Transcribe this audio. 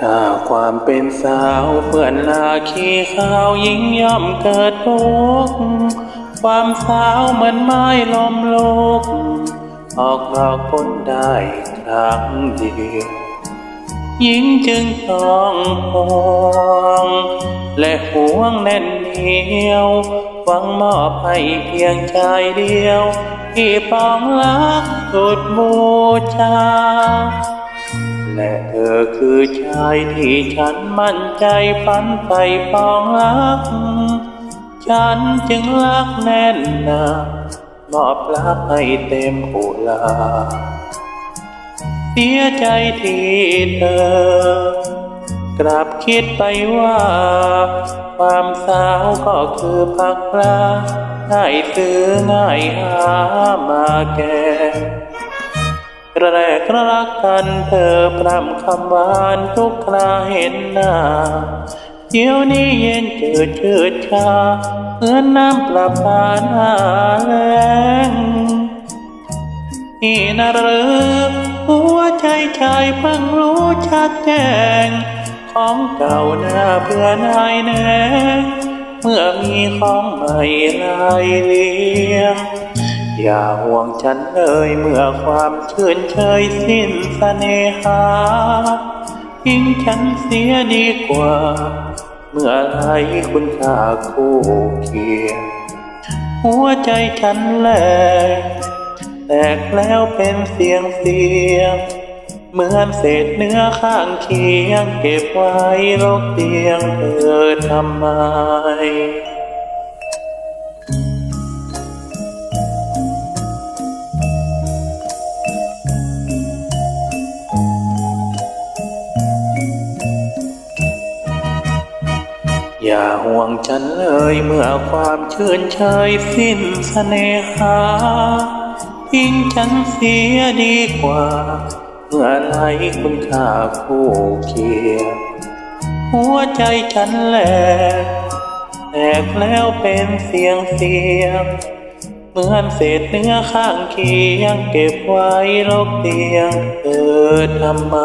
ถ้าความเป็นสาวเปื่อนลาขี้ขาวยิ่งย่อมเกิดทุกข์ความสาวเหมือนไม้ลมลุกออกดอกผลได้ครั้งเดียวหญิงจึงต้องห่วงและห่วงแน่นเหนียวหวังมอบให้เพียงใจเดียว ที่ปองรักสุดบูชา และเธอคือชายที่ฉันมั่นใจฝันใฝ่ปองรัก ฉันจึงรักแน่นหนามอบรักให้เต็มปุลา เสียใจที่เธอกลับคิดไปว่า ความสาวก็คือพักปลาง่ายซื้อง่ายหามาแก่ แรกรักกันเธอพร่ำคำหวานทุกคราเห็นหน้าเดี๋ยวนี้เย็นเจืดชืดชาเหมือนน้ำประปาหน้าแล้งนี่นะหรือหัวใจชายเพิ่งรู้ชัดแจ้ง ของเก่าหน้าเพื่อนายแน่เมื่อมีของใหม่ลายเลียง อย่าห่วงฉันเลยเมื่อความชื่นเชยสิ้นเสน่หาทิ้งฉันเสียดีกว่า เมื่อไรคุณค่าคู่เคียงหัวใจฉันแหลกแตกแล้วเป็นเสียงเสียง เหมือนเศษเนื้อข้างเคียง เก็บไว้ลกเตียงเธอทำไม อย่าห่วงฉันเลยเมื่อความชื่นเชยสิ้นเสน่หาทิ้งฉันเสียดีกว่า เมื่อไรคุณค่าคู่เคียงหัวใจฉันแหลกแตกแล้วเป็นเสียงเสียง เหมือนเศษเนื้อข้างเคียง เก็บไว้ลกเตียงเธอทำไม